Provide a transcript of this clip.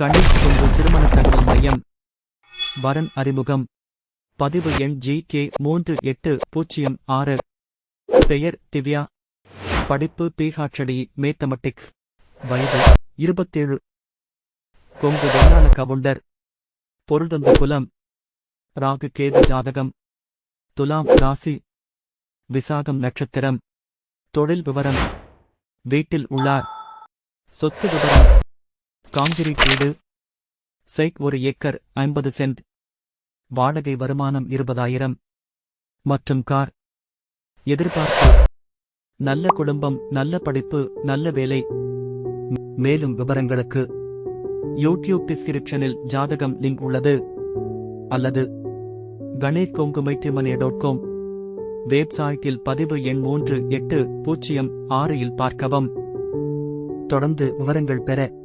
கணேஷ் கொங்கு திருமண தகவல் மையம். வரன் அறிமுகம். பதிவு எண் ஜி கே மூன்று எட்டு பூஜ்ஜியம் ஆறு. பெயர் திவ்யா. படிப்பு பிஹாட்சடி மேத்தமெட்டிக்ஸ். வயது இருபத்தேழு. கொங்கு வெள்ளாள கவுண்டர். பொருள்தந்த குலம். ராகு கேது ஜாதகம். துலாம் ராசி. விசாகம் நட்சத்திரம். தொழில் விவரம். வீட்டில் உள்ளார். சொத்து விவரம். காங்கிரீட் வீடு. சைட் ஒரு ஏக்கர் ஐம்பது சென்ட். வாடகை வருமானம் இருபதாயிரம். மற்றும் கார். எதிர்பார்ப்பு. நல்ல குடும்பம் நல்ல படிப்பு நல்ல வேலை. மேலும் விவரங்களுக்கு. யூடியூப் டிஸ்கிரிப்ஷனில் ஜாதகம் லிங்க் உள்ளது. அல்லது கணேஷ் கொங்குமைட்டிமனே டாட் காம் வெப்சைட்டில் பதிவு எண் மூன்று எட்டு பூஜ்ஜியம் ஆறில் பார்க்கவும். தொடர்ந்து விவரங்கள் பெற